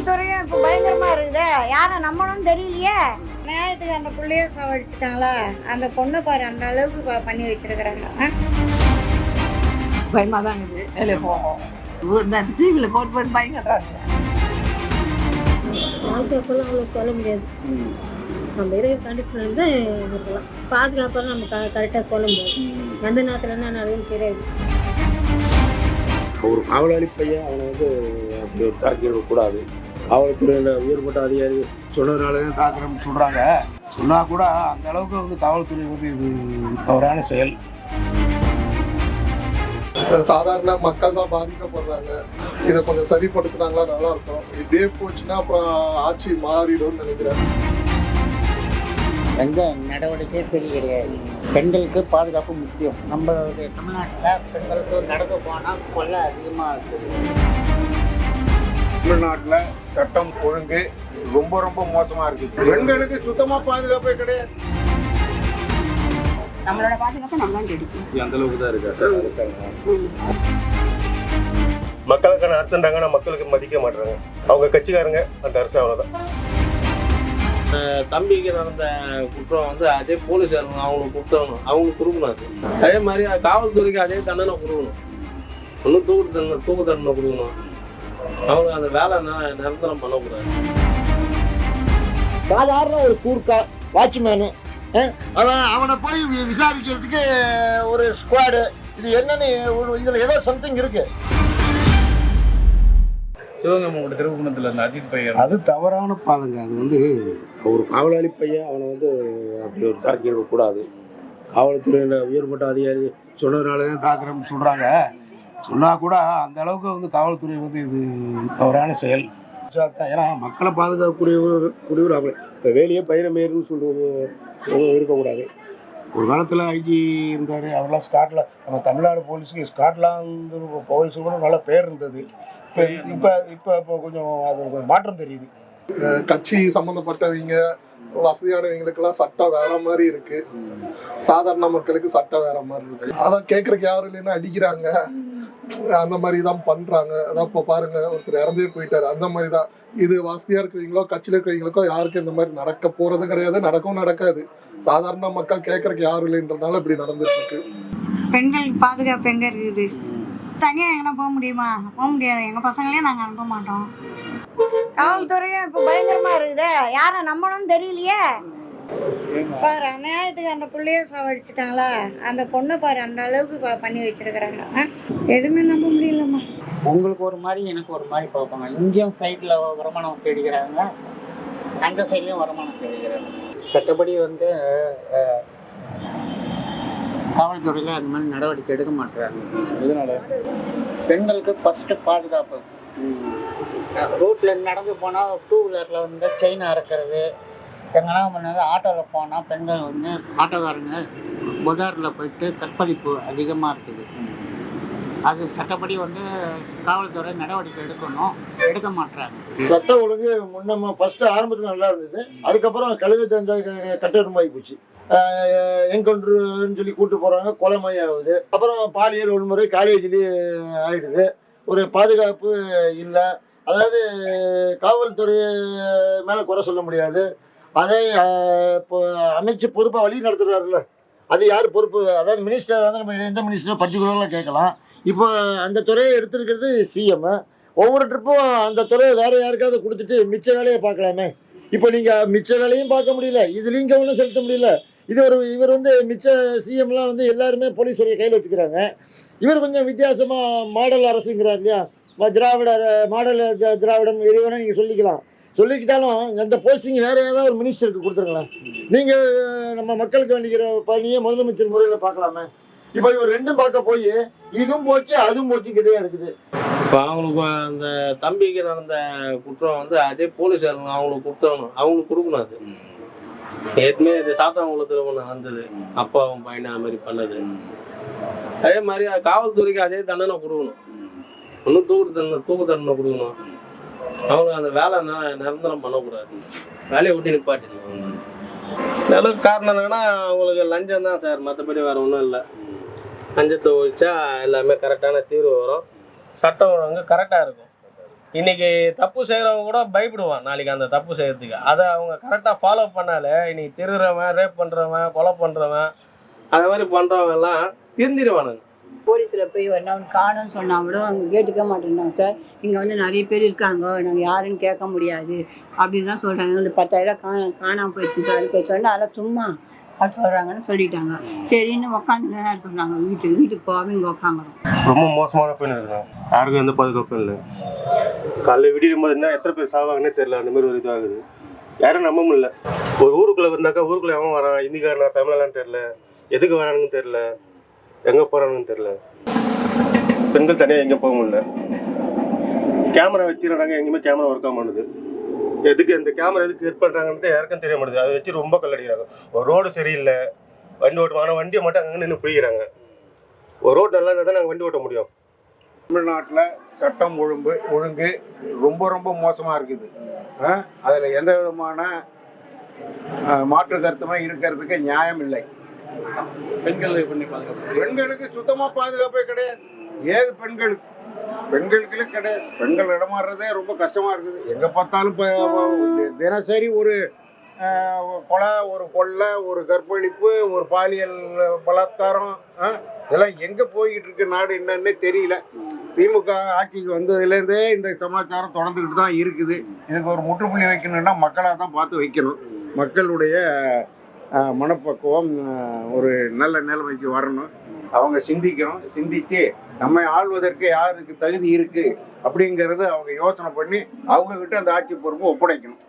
காவல்துறையும் இப்போ பயங்கரமா இருக்குது. யாரை நம்பணும்னு தெரியலையே? நேரத்துக்கு அந்த புள்ளைய சாவடிச்சிட்டாங்களா அந்த பொண்ணை பாரு அந்த அளவுக்கு பண்ணி வச்சிருக்கிறாங்க? பயமாக தான் இருக்குது. வேலையை போகும் இந்த டிவியில் போட்டு போட்டு பயங்கறாங்க பாதுகாப்பெல்லாம் அவ்வளோ சொல்ல முடியாது. நம்ம இருக்கிற கண்டிஷன் இருக்கலாம் பாதுகாப்பெல்லாம் நம்ம க கரெக்டாக சொல்ல முடியாது. எந்த நேரத்தில் என்ன நடக்குதுன்னு தெரியாது. ஒரு காவலாளி பையன் அவனை வந்து அப்படி ஒரு தாக்கி கூடாது காவல்துறையில் உயர்மட்ட அதிகாரி சொன்னதுனால தான் தாக்குறோம்னு சொல்கிறாங்க சொன்னால் கூட அந்த அளவுக்கு வந்து காவல்துறை வந்து இது தவறான செயல். சாதாரண மக்கள் தான் பாதிக்கப்படுறாங்க. இதை கொஞ்சம் சரிப்படுத்தினாங்களா நல்லா இருக்கும். இப்படியே போச்சுன்னா அப்புறம் ஆட்சி மாறிடும்னு நினைக்கிறேன். எந்த நடவடிக்கையும் சரி கிடையாது. பெண்களுக்கு பாதுகாப்பு முக்கியம். நம்மளுடைய தமிழ்நாட்டில் பெண்களுக்கு நடந்து போனால் கொள்ளை அதிகமாக இருக்குது. தமிழ்நாட்டில் சட்டம் ஒழுங்கு ரொம்ப ரொம்ப மோசமாக இருக்குது பெண்களுக்கு சுத்தமாக பாதுகாப்பே கிடையாது. நம்மளோட பாதுகாப்பு நம்ம தான் கிடைக்கும் அந்த அளவுக்கு தான் இருக்கா மக்களுக்கான அர்த்தண்டாங்கன்னா மக்களுக்கு மதிக்க மாட்டாங்க. அவங்க கட்சிக்காரங்க அந்த அரசு அவ்வளோதான் தம்பிக்கு நடந்த குற்றம் வந்து அதே போலீஸாருங்க அவங்களுக்கு கொடுத்தவனும் அவங்களுக்கு கொடுக்கணும் அது. மாதிரி காவல்துறைக்கு அதே தண்டனை கொடுக்கணும். இன்னும் தூக்கு தண்டனை தூக்கு தண்டனை கொடுக்கணும். அவங்க அந்த வேலை நிரந்தரம் பண்ணக்கூடாது சாதாரண ஒரு கூர்க்கா வாட்ச்மேனு அவன் அவனை போய் விசாரிக்கிறதுக்கு ஒரு ஸ்குவாடு இது என்னன்னு ஒரு இதில் ஏதோ சம்திங் இருக்கு. சிவகங்கை திருவுகுணத்தில் இந்த அஜித் பையன் அது தவறான பாதங்க. அது வந்து ஒரு காவலாளி பையன் அவனை வந்து அப்படி ஒரு தாக்கி கூடாது காவல்துறையில் உயர்மட்ட அதிகாரி சொன்னதுனால தான் தாக்குறோம்னு சொல்கிறாங்க சொன்னால் கூட அந்த அளவுக்கு வந்து காவல்துறை வந்து இது தவறான செயல். தான் ஏன்னா மக்களை பாதுகாக்கக்கூடியவர் கூடியவர் அவர் இப்போ வேலையே பயிரமேருன்னு சொல்லுவது சொல்லுவோம் இருக்கக்கூடாது. ஒரு காலத்தில் ஐஜி இருந்தார் அவரெல்லாம் ஸ்காட்ல நம்ம தமிழ்நாடு போலீஸுக்கு ஸ்காட்லாந்து போலீஸுக்கு கூட நல்ல பேர் இருந்தது. இப்போ இப்போ இப்போ இப்போ கொஞ்சம் அது கொஞ்சம் மாற்றம் தெரியுது. கட்சி சம்மந்தப்பட்டவங்க வசதியானவங்களுக்கெல்லாம் சட்டம் வேற மாதிரி இருக்கு. சாதாரண மக்களுக்கு சட்டம் வேற மாதிரி இருக்கு. அதான் கேட்கறக்கு யாரும் இல்லைன்னா அடிக்கிறாங்க. அந்த மாதிரி தான் பண்றாங்க. அதான் இப்போ பாருங்க ஒருத்தர் இறந்தே போயிட்டாரு. அந்த மாதிரி தான் இது வசதியா இருக்கிறவங்களோ கட்சியில இருக்கிறவங்களுக்கோ யாருக்கும் இந்த மாதிரி நடக்க போறது கிடையாது. நடக்கவும் நடக்காது. சாதாரண மக்கள் கேட்கறதுக்கு யாரும் இல்லைன்றனால இப்படி நடந்துட்டு இருக்கு பெண்கள் பாதுகாப்பு எங்க இருக்குது? தனியா எங்கன்னா போக முடியுமா? போக முடியாது. எங்க பசங்களையும் நாங்க அனுப்ப மாட்டோம். காவல்துறையும் இப்போ பயங்கரமா இருக்குது. யாரை நம்பணும்னு தெரியலையே. பாரு அநியாயத்துக்கு அந்த புள்ளைய சாவடிச்சிட்டாங்களா அந்த பொண்ணை பாரு அந்த அளவுக்கு ப- பண்ணி வச்சிருக்கிறாங்க. ஆ? எதுவுமே நம்ப முடியலம்மா. உங்களுக்கு ஒரு மாதிரி எனக்கு ஒரு மாதிரி பார்ப்பாங்க இங்கேயும் சைடில் வருமானம் தேடிக்கிறாங்க. அந்த சைட்லேயும் வருமானம் தேடிக்கிறாங்க. சட்டப்படி வந்து காவல்துறையில் அந்த மாதிரி நடவடிக்கை எடுக்க மாட்டுறாங்க இதனால பெண்களுக்கு ஃபர்ஸ்ட் பாதுகாப்பு. ரோட்ல நடந்து போனால் டூ வீலரில் வந்து செயின் அறக்கிறது. எங்கெல்லாம் பண்ணது ஆட்டோவில் போனால் பெண்கள் வந்து ஆட்டோக்காரங்க புதாரில் போயிட்டு கற்பழிப்பு அதிகமாக இருக்குது. அது சட்டப்படி வந்து காவல்துறை நடவடிக்கை எடுக்கணும். எடுக்க மாட்டாங்க சட்ட ஒழுங்கு முன்ன ஃபர்ஸ்ட் ஆரம்பத்தில் நல்லா இருந்தது. அதுக்கப்புறம் கழுத தெரிஞ்ச கட்டெருமாகி போச்சு. என்கவுண்டர்னு சொல்லி கூட்டு போகிறாங்க கொலை ஆகுது. அப்புறம் பாலியல் வன்முறை காலேஜ்லேயே ஆயிடுது. ஒரு பாதுகாப்பு இல்லை. அதாவது காவல்துறை மேலே குறை சொல்ல முடியாது. அதை இப்போ அமைச்சு பொறுப்பாக வழி நடத்துறாருல்ல. அது யார் பொறுப்பு? அதாவது மினிஸ்டர் வந்து நம்ம எந்த மினிஸ்டர் பர்டிகுலராக கேட்கலாம். இப்போ அந்த துறையை எடுத்திருக்கிறது சிஎம் ஒவ்வொரு ட்ரிப்பும் அந்த துறையை வேறு யாருக்காவது கொடுத்துட்டு மிச்ச வேலையை பார்க்கலாமே. இப்போ நீங்கள் மிச்ச வேலையும் பார்க்க முடியல இதுலேயும் கவனம் செலுத்த முடியல. இது ஒரு இவர் வந்து மிச்ச சிஎம்லாம் வந்து எல்லாருமே போலீஸ் துறையை கையில் வச்சுக்கிறாங்க. இவர் கொஞ்சம் வித்தியாசமாக மாடல் அரசுங்கிறார் இல்லையா? திராவிட மாடல் திராவிடம் எது நீங்கள் சொல்லிக்கலாம். சொல்லிக்கிட்டாலும் எந்த போஸ்டிங் வேற ஏதாவது ஒரு மினிஸ்டருக்கு கொடுத்துருங்களேன். நீங்கள் நம்ம மக்களுக்கு வேண்டிக்கிற பணியை முதலமைச்சர் முறையில் பார்க்கலாமே. இப்போ இவர் ரெண்டும் பார்க்க போய் இதுவும் போச்சு அதுவும் போச்சு இருக்குது. இப்போ அவங்களுக்கு அந்த தம்பிக்கு நடந்த குற்றம் வந்து அதே போலீஸாருங்க அவங்களுக்கு கொடுத்தவங்க அவங்களுக்கு கொடுக்கணும் அது. ஏற்கனவே இது சாத்தாங்குளத்தில் ஒன்று நடந்தது. அப்பாவும் பையனை அது மாதிரி பண்ணது. அதே மாதிரி காவல்துறைக்கு அதே தண்டனை கொடுக்கணும். இன்னும் தூக்கு தண்டனை தூக்கு தண்டனை கொடுக்கணும். அவங்க அந்த வேலை நிரந்தரம் பண்ணக்கூடாது. வேலையை விட்டு நிப்பாட்டிடுவாங்க நிலவுக்கு காரணம் என்னன்னா அவங்களுக்கு லஞ்சம் தான் சார். மற்றபடி வேற ஒன்றும் இல்லை. லஞ்சத்தை ஒழிச்சா எல்லாமே கரெக்டான தீர்வு வரும். சட்டம் ஒழுங்கு கரெக்டாக இருக்கும். இன்னைக்கு தப்பு செய்கிறவங்க கூட பயப்படுவான் நாளைக்கு அந்த தப்பு செய்கிறதுக்கு அதை அவங்க கரெக்டாக ஃபாலோ பண்ணாலே இன்னைக்கு திருடுறவன் ரேப் பண்ணுறவன் கொலை பண்ணுறவன் அது மாதிரி பண்ணுறவங்க எல்லாம் திருந்திடுவானுங்க போலீஸில் போய் வரணும் காணும்னு சொன்னால் கூட அவங்க கேட்டுக்க மாட்டேன்றாங்க. சார் இங்கே வந்து நிறைய பேர் இருக்காங்க. நாங்கள் யாருன்னு கேட்க முடியாது. அப்படின்னு தான் சொல்கிறாங்க இந்த பத்தாயிரம் காண காணாமல் போயிடுச்சு சார். இப்போ சொன்னால் அதெல்லாம் சும்மா அப்படி சொல்கிறாங்கன்னு சொல்லிட்டாங்க. சரின்னு உக்காந்து தான் இருக்கிறாங்க வீட்டுக்கு வீட்டுக்கு போகாமல் இங்கே உக்காங்குறோம் ரொம்ப மோசமான பெண் இருக்குண்ணா. யாருக்கும் எந்த பாதுகாப்பும் இல்லை. காலைல விடியும் போது என்ன எத்தனை பேர் சாவாங்கன்னே தெரியல. அந்த மாதிரி ஒரு இதாகுது யாரும் நம்ப முடியல. ஒரு ஊருக்குள்ளே இருந்தாக்கா ஊருக்குள்ளே எவன் வரான்? இந்திக்காரனா தமிழெல்லாம் தெரில எதுக்கு வரானுன்னு தெரில எங்க போகிறாங்கன்னு தெரியல. பெண்கள் தனியாக எங்கேயும் போக முடியல. கேமரா வச்சிருந்தாங்க எங்கேயுமே கேமரா ஒர்க் ஆக மாட்டுது. எதுக்கு இந்த கேமரா எதுக்கு செட் பண்ணுறாங்கன்னு யாருக்கும் தெரிய மாட்டுது. அதை வச்சு ரொம்ப கல்லடிக்கிறாங்க. ஒரு ரோடு சரியில்லை. வண்டி ஓட்டுவாங்க ஆனால் வண்டியை மட்டும் அங்கே நின்று பிடிக்கிறாங்க. ஒரு ரோடு நல்லா இருந்தால் தான் நாங்கள் வண்டி ஓட்ட முடியும். தமிழ்நாட்டில் சட்டம் ஒழுங்கு ஒழுங்கு ரொம்ப ரொம்ப மோசமாக இருக்குது. அதில் எந்த விதமான மாற்று கருத்துமே இருக்கிறதுக்கு நியாயம் இல்லை. பெண்கள் பண்ணி பாதுகாப்பு பெண்களுக்கு சுத்தமாக பாதுகாப்பே கிடையாது. ஏது பெண்களுக்கு பெண்களுக்கு கிடையாது. பெண்கள் இடமாறுறதே ரொம்ப கஷ்டமாக இருக்குது. எங்கே பார்த்தாலும் இப்போ தினசரி ஒரு கொலை ஒரு கொள்ளை ஒரு கற்பழிப்பு ஒரு பாலியல் பலாத்காரம் இதெல்லாம் எங்கே போய்கிட்டு இருக்கு நாடு என்னன்னே தெரியல. திமுக ஆட்சிக்கு வந்ததுலேருந்தே இந்த சமாச்சாரம் தொடர்ந்துக்கிட்டு தான் இருக்குது. இதுக்கு ஒரு முற்றுப்புள்ளி வைக்கணும்னா மக்களாக தான் பார்த்து வைக்கணும். மக்களுடைய மனப்பக்குவம் ஒரு நல்ல நிலைமைக்கு வரணும். அவங்க சிந்திக்கணும். சிந்தித்து நம்மை ஆள்வதற்கு யாருக்கு தகுதி இருக்குது அப்படிங்கிறது அவங்க யோசனை பண்ணி அவங்கக்கிட்ட அந்த ஆட்சி பொறுப்பு ஒப்படைக்கணும்.